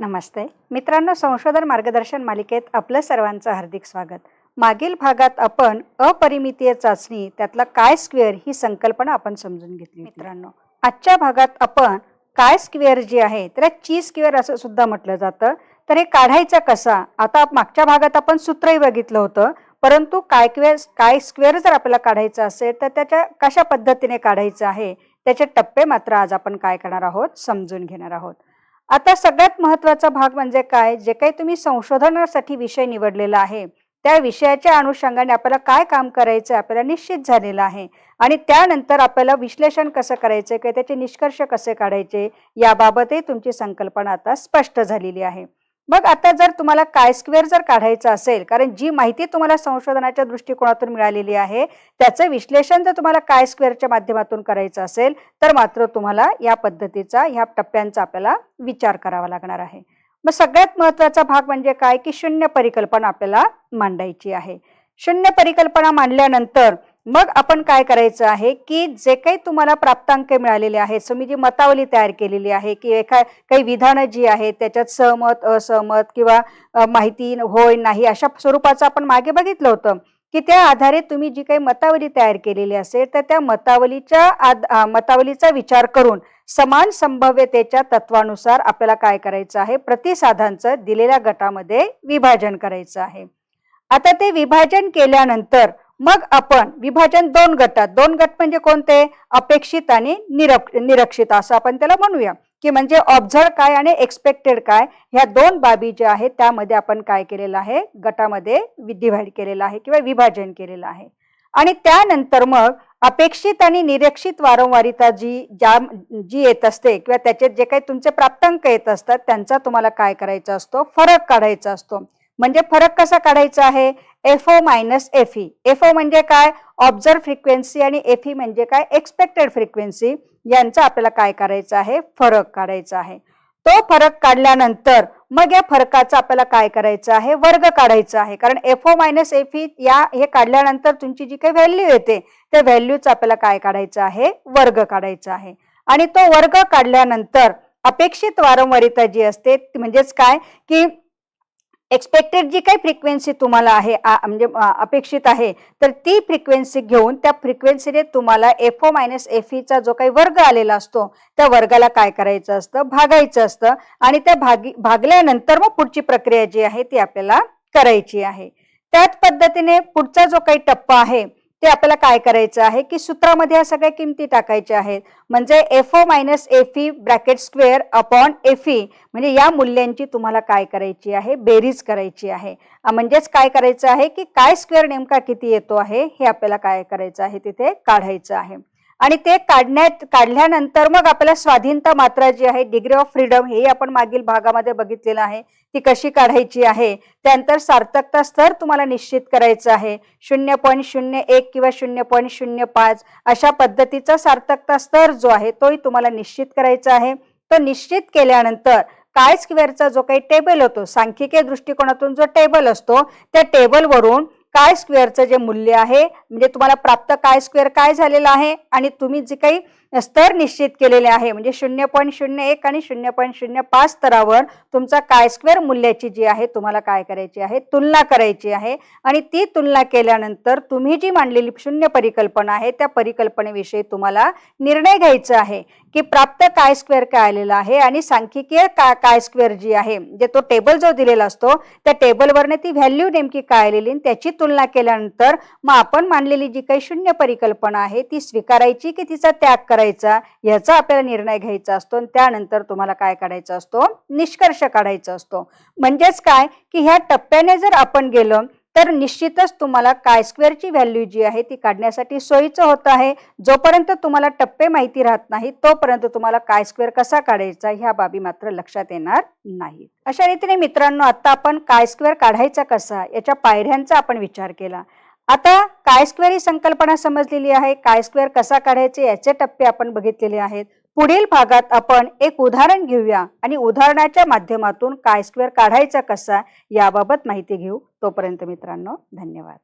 नमस्ते. मित्रांनो संशोधन मार्गदर्शन मालिकेत आपलं सर्वांचं हार्दिक स्वागत. मागील भागात आपण अपरिमितीय चाचणी त्यातला काय स्क्वेअर ही संकल्पना आपण समजून घेतली मित्रांनो आजच्या भागात आपण काय स्क्वेअर जी आहे त्याला ची स्क्वेअर असं सुद्धा म्हटलं जातं. तर हे काढायचं कसा? आता मागच्या भागात आपण सूत्रही बघितलं होतं परंतु काय क्वेअर काय स्क्वेअर जर आपल्याला काढायचं असेल तर त्याच्या कशा पद्धतीने काढायचं आहे त्याचे टप्पे मात्र आज आपण काय करणार आहोत समजून घेणार आहोत. आता सगळ्यात महत्त्वाचा भाग म्हणजे काय? जे काही तुम्ही संशोधनासाठी विषय निवडलेला आहे त्या विषयाच्या अनुषंगाने आपल्याला काय काम करायचं आहे आपल्याला निश्चित झालेलं आहे. आणि त्यानंतर आपल्याला विश्लेषण कसं करायचं किंवा त्याचे निष्कर्ष कसे काढायचे याबाबतही तुमची संकल्पना आता स्पष्ट झालेली आहे. मग आता जर तुम्हाला काय स्क्वेअर जर काढायचं असेल कारण जी माहिती तुम्हाला संशोधनाच्या दृष्टिकोनातून मिळालेली आहे त्याचं विश्लेषण जर तुम्हाला काय स्क्वेअरच्या माध्यमातून करायचं असेल तर मात्र तुम्हाला या पद्धतीचा ह्या टप्प्यांचा आपल्याला विचार करावा लागणार आहे. मग सगळ्यात महत्त्वाचा भाग म्हणजे काय? की शून्य परिकल्पना आपल्याला मांडायची आहे. शून्य परिकल्पना मांडल्यानंतर मग आपण काय करायचं आहे की जे काही तुम्हाला प्राप्तांक मिळालेले आहेत सो मी जी मतावली तयार केलेली आहे की एखा काही विधानं जी आहेत त्याच्यात सहमत असहमत किंवा माहिती होय नाही अशा स्वरूपाचं आपण मागे बघितलं होतं की त्या आधारे तुम्ही जी काही मतावली तयार केलेली असेल तर त्या मतावलीच्या आद मतावलीचा विचार करून समान संभाव्यतेच्या तत्वानुसार आपल्याला काय करायचं आहे प्रतिसादांचं दिलेल्या गटामध्ये विभाजन करायचं आहे. आता ते विभाजन केल्यानंतर मग आपण विभाजन दोन गटात दोन गट म्हणजे कोणते? अपेक्षित आणि निरप निरक्षित असं आपण त्याला म्हणूया. की म्हणजे ऑब्झर्व काय आणि एक्सपेक्टेड काय ह्या दोन बाबी ज्या आहेत त्यामध्ये आपण काय केलेलं आहे? गटामध्ये डिव्हाइड केलेलं आहे किंवा विभाजन केलेलं आहे. आणि त्यानंतर मग अपेक्षित आणि निरीक्षित वारंवारिता जी ज्या जी येत असते किंवा त्याचे जे काही तुमचे प्राप्तांक येत असतात त्यांचा तुम्हाला काय करायचा असतो? फरक काढायचा असतो. म्हणजे फरक कसा काढायचा आहे? F O minus F E F O म्हणजे काय? ऑब्झर्व फ्रिक्वेन्सी आणि एफ ई म्हणजे काय? एक्सपेक्टेड फ्रिक्वेन्सी यांचा आपल्याला काय करायचं आहे? फरक काढायचा आहे. तो फरक काढल्यानंतर मग या फरकाचा आपल्याला काय करायचं आहे? वर्ग काढायचा आहे. कारण F O minus F E या हे काढल्यानंतर तुमची जी काही व्हॅल्यू येते त्या व्हॅल्यूचा आपल्याला काय काढायचं आहे? वर्ग काढायचा आहे. आणि तो वर्ग काढल्यानंतर अपेक्षित वारंवारिता जी असते ती म्हणजेच काय? की एक्सपेक्टेड जी काही फ्रिक्वेन्सी तुम्हाला आहे आ- म्हणजे अपेक्षित आहे तर ती फ्रिक्वेन्सी घेऊन त्या फ्रिक्वेन्सीने तुम्हाला एफ ओ मायनस एफ ईचा जो काही वर्ग आलेला असतो त्या वर्गाला काय करायचं असतं? भागायचं असतं. आणि त्या भागी भागल्यानंतर मग पुढची प्रक्रिया जी आहे ती आपल्याला करायची आहे. त्याच पद्धतीने पुढचा जो काही टप्पा आहे ते आपल्याला काय करायचं आहे? की सूत्रामध्ये या सगळ्या किमती टाकायच्या आहेत. म्हणजे F O minus F E bracket square upon F E म्हणजे या मूल्यांची तुम्हाला काय करायची आहे? बेरीज करायची आहे. म्हणजेच काय करायचं आहे? की काय स्क्वेअर नेमका किती येतो आहे? हे आपल्याला काय करायचं आहे? तिथे काढायचं आहे. आणि ते काढण्यात काढल्यानंतर मग आपल्याला स्वाधीनता मात्रा जी आहे डिग्री ऑफ फ्रीडम हे आपण मागील भागामध्ये बघितलेलं आहे. ती कशी काढायची आहे? त्यानंतर सार्थकता स्तर तुम्हाला निश्चित करायचं आहे. शून्य पॉईंट शून्य एक किंवा शून्य पॉईंट शून्य पाच अशा पद्धतीचा सार्थकता स्तर जो आहे तोही तुम्हाला निश्चित करायचा आहे. तो निश्चित केल्यानंतर काय स्क्वेअरचा जो काही टेबल होतो सांख्यिकीय दृष्टिकोनातून जो टेबल असतो त्या टेबलवरून काय स्क्वेअरचं जे मूल्य आहे म्हणजे तुम्हाला प्राप्त काय स्क्वेअर काय झालेलं आहे आणि तुम्ही जे काही स्तर निश्चित केलेले आहे. म्हणजे शून्य पॉईंट शून्य एक आणि शून्य पॉईंट शून्य पाच स्तरावर तुमचा काय स्क्वेअर मूल्याची जी आहे तुम्हाला काय करायची आहे तुलना करायची आहे. आणि ती तुलना केल्यानंतर तुम्ही जी मांडलेली शून्य परिकल्पना आहे त्या परिकल्पनेविषयी तुम्हाला निर्णय घ्यायचा आहे की प्राप्त काय स्क्वेअर काय आलेला आहे आणि सांख्यिकीय का काय स्क्वेअर जी आहे जे तो टेबल जो दिलेला असतो त्या टेबलवरने ती व्हॅल्यू नेमकी काय आलेली आणि त्याची तुलना केल्यानंतर मग आपण मांडलेली जी काही शून्य परिकल्पना आहे ती स्वीकारायची की तिचा त्याग करायचा याचा आपल्याला निर्णय घ्यायचा असतो आणि त्यानंतर तुम्हाला काय काढायचा असतो? निष्कर्ष काढायचा असतो. म्हणजेच काय? की ह्या टप्प्याने जर आपण गेलो तर निश्चितच तुम्हाला काय स्क्वेअरची व्हॅल्यू जी आहे ती काढण्यासाठी सोयीचं होत आहे. जोपर्यंत तुम्हाला टप्पे माहिती राहत नाही तोपर्यंत तुम्हाला काय स्क्वेअर कसा काढायचा ह्या बाबी मात्र लक्षात येणार नाही अशा रीतीने मित्रांनो आता आपण काय स्क्वेअर काढायचा कसा याच्या पायऱ्यांचा आपण विचार केला. आता काय स्क्वेअर ही संकल्पना समजलेली आहे? काय स्क्वेअर कसा काढायचे? याचे टप्पे आपण बघितलेले आहेत. पुढील भागात आपण एक उदाहरण घेऊया आणि उदाहरणाच्या माध्यमातून काय स्क्वेअर काढायचा कसा याबाबत माहिती घेऊ. तोपर्यंत मित्रांनो धन्यवाद.